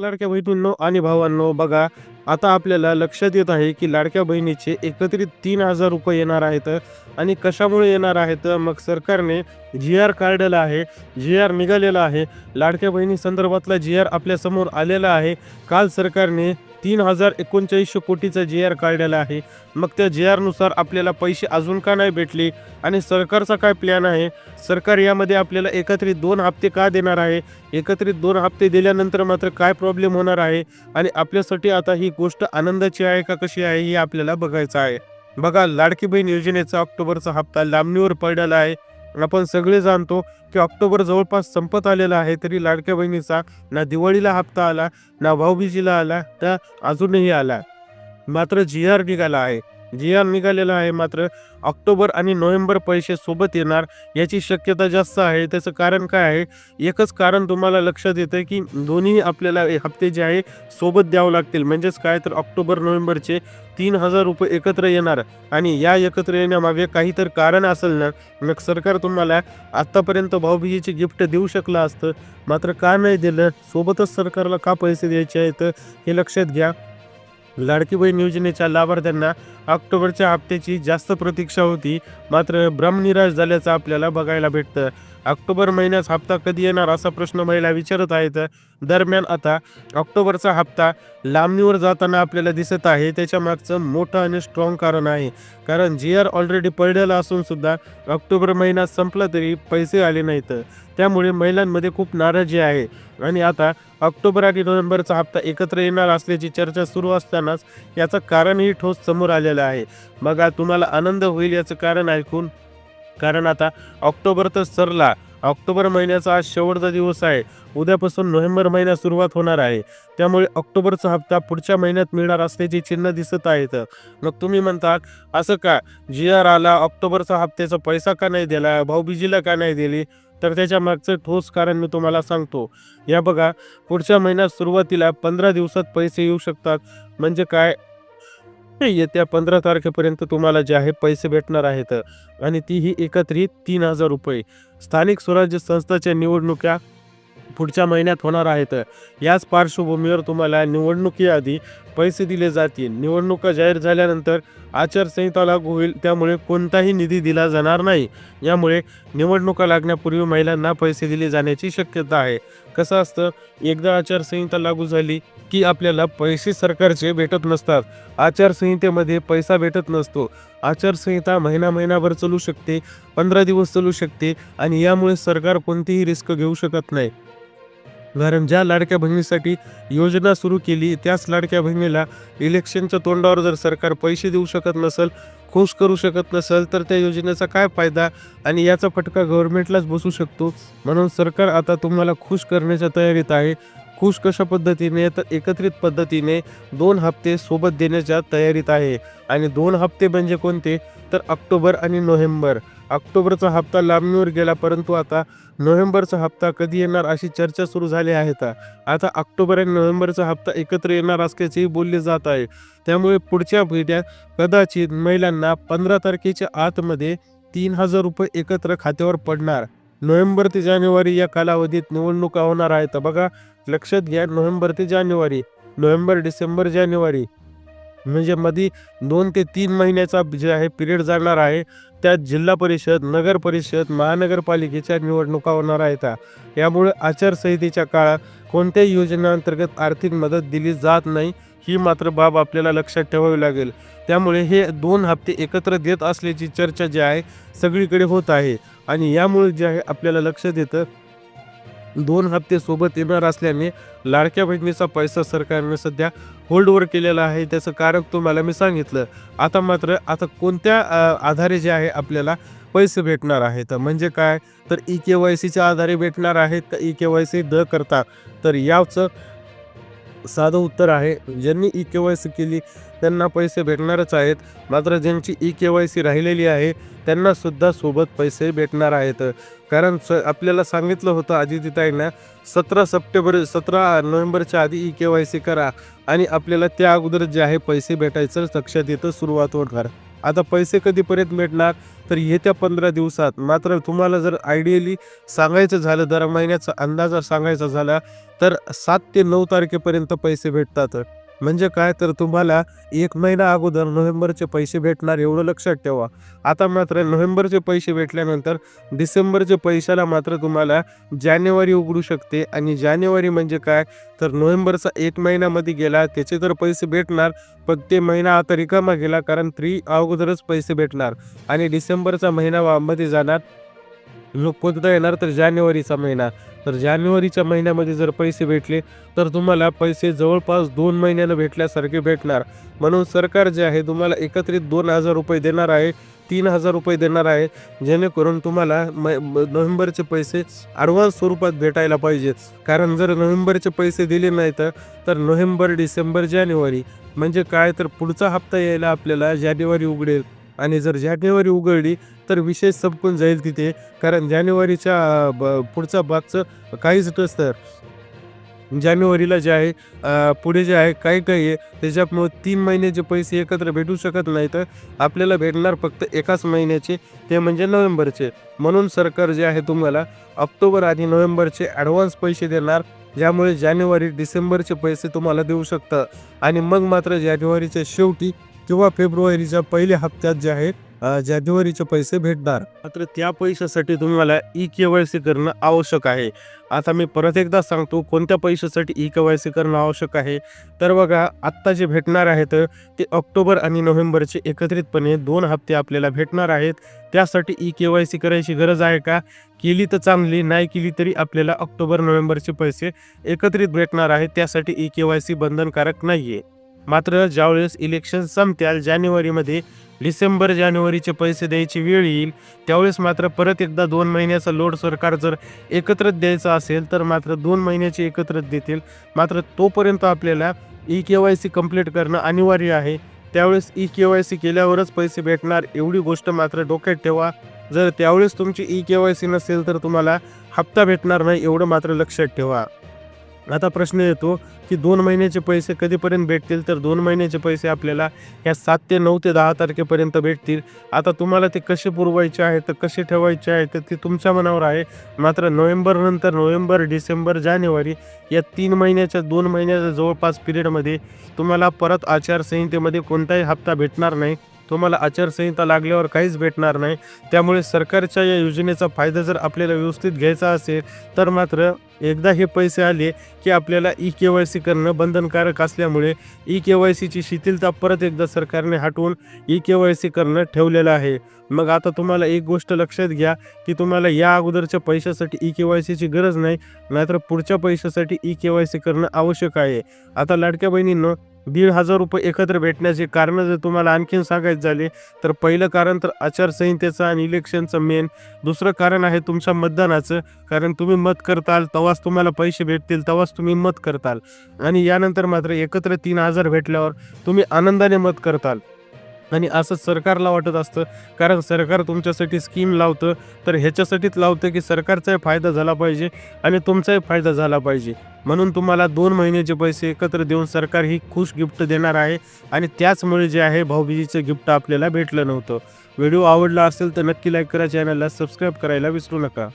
लाडक्या बहिणींनो आणि भावांनो बघा आता आपल्याला लक्षात येत आहे की लाडक्या बहिणीचे एकत्रित तीन हजार रुपये येणार आहेत आणि कशामुळे येणार आहेत? मग सरकारने जी आर काढलेला आहे जी आर निघालेला आहे. लाडक्या बहिणी संदर्भातला जी आर आपल्यासमोर आलेला आहे. काल सरकारने तीन हजार एकोणचाळीसशे कोटीचा जे आर काढलेला आहे. मग त्या जे आरनुसार आपल्याला पैसे अजून का नाही भेटले? आणि सरकारचा काय प्लॅन आहे? सरकार यामध्ये आपल्याला एकत्रित दोन हप्ते का देणार आहे? एकत्रित दोन हप्ते दिल्यानंतर मात्र काय प्रॉब्लेम होणार आहे? आणि आपल्यासाठी आता ही गोष्ट आनंदाची आहे का कशी आहे हे आपल्याला बघायचं आहे. बघा लाडकी बहीण योजनेचा ऑक्टोबरचा हप्ता लांबणीवर पडलेला आहे. आपण सगळे जाणतो की ऑक्टोबर जवळपास संपत आलेला आहे तरी लाडक्या बहिणीचा ना दिवाळीला हप्ता आला ना भाऊबीजीला आला तर अजूनही आला. मात्र जी आर निघाला आहे. जी आर निघालेला आहे. मात्र ऑक्टोबर आणि नोव्हेंबर पैसे सोबत येणार याची शक्यता जास्त आहे. त्याचं कारण काय आहे? एकच कारण तुम्हाला लक्षात येतं की दोन्ही आपल्याला हप्ते जे आहे सोबत द्यावं लागतील. म्हणजेच काय? तर ऑक्टोबर नोव्हेंबरचे तीन हजार रुपये एकत्र येणार आणि या एकत्र येण्यामागे काहीतरी कारण असेल ना? मग सरकार तुम्हाला आत्तापर्यंत भाऊबीजेचे गिफ्ट देऊ शकलं असतं. मात्र का नाही दिलं? सोबतच सरकारला का पैसे द्यायचे आहेत? हे लक्षात घ्या. लाडकी बहीण योजनेच्या लाभार्थ्यांना ऑक्टोबरच्या हप्त्याची जास्त प्रतीक्षा होती. मात्र भ्रमनिराश झाल्याचं आपल्याला बघायला भेटतं. ऑक्टोबर महिन्यात हप्ता कधी येणार असा प्रश्न महिला विचारत आहेत. दरम्यान आता ऑक्टोबरचा हप्ता लांबणीवर जाताना आपल्याला दिसत आहे. त्याच्या मागचं मोठं आणि स्ट्रॉंग कारण आहे. कारण जी आर ऑलरेडी पडलेला असून सुद्धा ऑक्टोबर महिना संपला तरी पैसे आले नाहीत. त्यामुळे महिलांमध्ये खूप नाराजी आहे. आणि आता ऑक्टोबर आणि नोव्हेंबरचा हप्ता एकत्र येणार असल्याची चर्चा सुरू असतानाच याचं कारणही ठोस समोर आलेलं आहे. बघा तुम्हाला आनंद होईल याचं कारण ऐकून कारण आता ऑक्टोबर तर सरला. ऑक्टोबर महिन्याचा आज शेवटचा दिवस आहे. उद्यापासून नोव्हेंबर महिना सुरुवात होणार आहे. त्यामुळे ऑक्टोबरचा हप्ता पुढच्या महिन्यात मिळणार असल्याची चिन्ह दिसत आहेत. मग तुम्ही म्हणतात असं का? जी आर आला ऑक्टोबरचा हप्त्याचा पैसा का नाही दिला? भाऊबीजीला का नाही दिली? तर त्याच्या मागचं ठोस कारण मी तुम्हाला सांगतो. या बघा पुढच्या महिन्यात सुरुवातीला पंधरा दिवसात पैसे येऊ शकतात. म्हणजे काय? येत्या पंधरा तारखेपर्यंत तुम्हाला जे आहे पैसे भेटणार आहेत. आणि तीही एकत्रित तीन हजार रुपये. स्थानिक स्वराज्य संस्थाच्या निवडणुका पुढच्या महिन्यात होणार आहेत. याच पार्श्वभूमीवर तुम्हाला निवडणुकीआधी पैसे दिले जातील. निवडणुका जाहीर झाल्यानंतर आचारसंहिता लागू होईल त्यामुळे कोणताही निधी दिला जाणार नाही. यामुळे निवडणुका लागण्यापूर्वी महिलांना पैसे दिले जाण्याची शक्यता आहे. कसं असतं? एकदा आचारसंहिता लागू झाली की आपल्याला पैसे सरकारचे भेटत नसतात. आचारसंहितेमध्ये पैसा भेटत नसतो. आचारसंहिता महिना महिनाभर चालू शकते पंधरा दिवस चालू शकते आणि यामुळे सरकार कोणतीही रिस्क घेऊ शकत नाही. कारण ज्या लाडक्या बहिणीसाठी योजना सुरू केली त्याच लाडक्या बहिणीला इलेक्शनच्या तोंडावर जर सरकार पैसे देऊ शकत नसेल खुश करू शकत नसेल तर त्या योजनेचा काय फायदा आणि याचा फटका गव्हर्नमेंटलाच बसू शकतो? म्हणून सरकार आता तुम्हाला खुश करण्याच्या तयारीत आहे. खुश कशा पद्धतीने तर एकत्रित पद्धतीने दोन हप्ते सोबत देण्याच्या तयारीत आहे. आणि दोन हप्ते म्हणजे कोणते? तर ऑक्टोबर आणि नोव्हेंबर. ऑक्टोबरचा हप्ता लांबणीवर गेला परंतु आता नोव्हेंबरचा हप्ता कधी येणार अशी चर्चा सुरू झाली आहे आता. आता ऑक्टोबर आणि नोव्हेंबरचा हप्ता एकत्र येणार असल्याचेही बोलले जात आहे. त्यामुळे पुढच्या महिन्यात कदाचित महिलांना पंधरा तारखेच्या आतमध्ये तीन हजार रुपये एकत्र खात्यावर पडणार. नोव्हेंबर ते जानेवारी या कालावधीत निवडणुका होणार आहेत. बघा लक्षात घ्या नोव्हेंबर ते जानेवारी नोव्हेंबर डिसेंबर जानेवारी. म्हणजे मध्ये दोन ते तीन महिन्याचा जे आहे पिरियड जाणार आहे. त्यात जिल्हा परिषद नगर परिषद महानगरपालिकेच्या निवडणुका होणार आहेत. यामुळे आचारसंहितेच्या काळात कोणत्याही योजनेअंतर्गत आर्थिक मदत दिली जात नाही ही मात्र बाब आपल्याला लक्षात ठेवावी लागेल. त्यामुळे हे दोन हप्ते एकत्र देत असल्याची चर्चा जी आहे सगळीकडे होत आहे. आणि यामुळे जे आहे आपल्याला लक्षात येतं दोन हप्ते सोबत येणार असल्याने लाडक्या बहिणीचा पैसा सरकारने सध्या होल्डवर केलेला आहे. त्याचं कारण तुम्हाला मी सांगितलं. आता मात्र आता कोणत्या आधारे जे आहे आपल्याला पैसे भेटणार आहेत? म्हणजे काय? तर ई के वाय सीच्या आधारे भेटणार आहेत का? ई के वाय सी न करता. तर याचं साधं उत्तर आहे. ज्यांनी ई के वाय सी केली त्यांना पैसे भेटणारच आहेत. मात्र ज्यांची ई के वाय सी राहिलेली आहे त्यांनासुद्धा सोबत पैसे भेटणार आहेत. कारण स आपल्याला सांगितलं होतं आदितीताईंना सतरा सप्टेंबर सतरा नोव्हेंबरच्या आधी ई के वाय सी करा आणि आपल्याला त्या अगोदर जे आहे पैसे भेटायचं लक्षात येतं सुरुवात होणार आता पैसे कधीपर्यंत भेटणार तर येत्या पंधरा दिवसात. मात्र तुम्हाला जर आयडियली सांगायचं झालं दर महिन्याचा अंदाज जर सांगायचा झाला तर सात ते नऊ तारखेपर्यंत पैसे भेटतात. म्हणजे काय तर तुम्हाला एक महिना अगोदर नोव्हेंबरचे पैसे भेटणार एवढं लक्षात ठेवा. आता मात्र नोव्हेंबरचे पैसे भेटल्यानंतर डिसेंबरचे पैशाला मात्र तुम्हाला जानेवारी उघडू शकते. आणि जानेवारी म्हणजे काय? तर नोव्हेंबरचा एक महिन्यामध्ये गेला त्याचे तर पैसे भेटणार पण ते महिना आता रिकामा गेला कारण थ्री अगोदरच पैसे भेटणार. आणि डिसेंबरचा महिना मध्ये जाणार लोक कोणता येणार तर जानेवारीचा महिना. तर जानेवारीच्या महिन्यामध्ये जर पैसे भेटले तर तुम्हाला पैसे जवळपास दोन महिन्यानं भेटल्यासारखे भेटणार. म्हणून सरकार जे आहे तुम्हाला एकत्रित दोन हजार रुपये देणार आहे तीन हजार रुपये देणार आहे जेणेकरून तुम्हाला म नोव्हेंबरचे पैसे ॲडव्हान्स स्वरूपात भेटायला पाहिजेत. कारण जर नोव्हेंबरचे पैसे दिले नाही तर तर नोव्हेंबर डिसेंबर जानेवारी म्हणजे काय तर पुढचा हप्ता यायला आपल्याला जानेवारी उघडेल. आणि जर जानेवारी उघडली तर विशेष संपून जाईल तिथे. कारण जानेवारीच्या ब- पुढचा भागचं काहीच नसतं. जानेवारीला जे आहे पुढे जे आहे काही काही आहे त्याच्यामुळं तीन महिन्याचे पैसे एकत्र भेटू शकत नाही तर आपल्याला भेटणार फक्त एकाच महिन्याचे ते म्हणजे नोव्हेंबरचे. म्हणून सरकार जे आहे तुम्हाला ऑक्टोबर आणि नोव्हेंबरचे ॲडव्हान्स पैसे देणार ज्यामुळे जानेवारी डिसेंबरचे पैसे तुम्हाला देऊ शकतं. आणि मग मात्र जानेवारीच्या शेवटी किंवा फेब्रुवारीच्या पहिल्या हप्त्यात जे आहे जानेवारीचे पैसे भेटणार. मात्र त्या पैशासाठी तुम्हाला ई के वाय सी करणं आवश्यक आहे. आता मी परत एकदा सांगतो कोणत्या पैशासाठी ई के वाय सी करणं आवश्यक आहे? तर बघा आत्ता जे भेटणार आहेत ते ऑक्टोबर आणि नोव्हेंबरचे एकत्रितपणे दोन हप्ते आपल्याला भेटणार आहेत. त्यासाठी ई के वाय सी करायची गरज आहे का? केली तर चांगली नाही केली तरी आपल्याला ऑक्टोबर नोव्हेंबरचे पैसे एकत्रित भेटणार आहेत. त्यासाठी ई के वाय सी बंधनकारक नाही आहे मात्र ज्यावेळेस इलेक्शन संपत्याल जानेवारीमध्ये डिसेंबर जानेवारीचे पैसे द्यायची वेळ येईल त्यावेळेस मात्र परत एकदा दोन महिन्याचा लोड सरकार जर एकत्रच द्यायचा असेल तर मात्र दोन महिन्याचे एकत्रच देतील. मात्र तोपर्यंत आपल्याला E K Y C complete करणं अनिवार्य आहे. त्यावेळेस ई के वाय सी केल्यावरच पैसे भेटणार एवढी गोष्ट मात्र डोक्यात ठेवा. जर त्यावेळेस तुमची ई के वाय सी नसेल तर तुम्हाला हप्ता भेटणार नाही एवढं मात्र लक्षात ठेवा. आता प्रश्न येतो की दोन महिन्याचे पैसे कधीपर्यंत भेटतील? तर दोन महिन्याचे पैसे आपल्याला ह्या सात ते नऊ ते दहा तारखेपर्यंत भेटतील. आता तुम्हाला ते कसे पुरवायचे आहे तर कसे ठेवायचे आहे तर ते तुमच्या मनावर आहे. मात्र नोव्हेंबरनंतर नोव्हेंबर डिसेंबर जानेवारी या तीन महिन्याच्या दोन महिन्याच्या जवळपास पिरियडमध्ये तुम्हाला परत आचारसंहितेमध्ये कोणताही हप्ता भेटणार नाही. तुम्हाला आचारसंहिता लागल्यावर काहीच भेटणार नाही. त्यामुळे सरकारच्या या योजनेचा फायदा जर आपल्याला व्यवस्थित घ्यायचा असेल तर मात्र एकदा हे पैसे आले की आपल्याला ई के वाय सी करणं बंधनकारक असल्यामुळे ई के वाय सीची शिथिलता परत एकदा सरकारने हटवून ई के वाय सी करणं ठेवलेलं आहे. मग आता तुम्हाला एक गोष्ट लक्षात घ्या की तुम्हाला या अगोदरच्या पैशासाठी ई के वाय सीची गरज नाही नाहीतर पुढच्या पैशासाठी ई के वाय सी करणं आवश्यक आहे. आता लाडक्या बहिणींनो दीड हजार रुपये एकत्र भेटण्याचे कारण जर तुम्हाला आणखीन सांगायचं झाले तर पहिलं कारण तर आचारसंहितेचं आणि इलेक्शनचं मेन दुसरं कारण आहे तुमच्या मतदानाचं कारण तुम्ही मत करताल तेव्हाच तुम्हाला पैसे भेटतील तेव्हाच तुम्ही मत करताल. आणि यानंतर मात्र एकत्र तीन हजार भेटल्यावर तुम्ही आनंदाने मत करताल. आणि असं सरकारला वाटत असतं. कारण सरकार तुमच्यासाठी स्कीम लावतं तर ह्याच्यासाठीच लावतं की सरकारचाही फायदा झाला पाहिजे आणि तुमचाही फायदा झाला पाहिजे. म्हणून तुम्हाला दोन महिन्याचे पैसे एकत्र देऊन सरकार ही खुश गिफ्ट देणार आहे आणि त्याचमुळे जे आहे भाऊबीजीचं गिफ्ट आपल्याला भेटलं नव्हतं. व्हिडिओ आवडला असेल तर नक्की लाईक करा चॅनलला सबस्क्राईब करायला विसरू नका.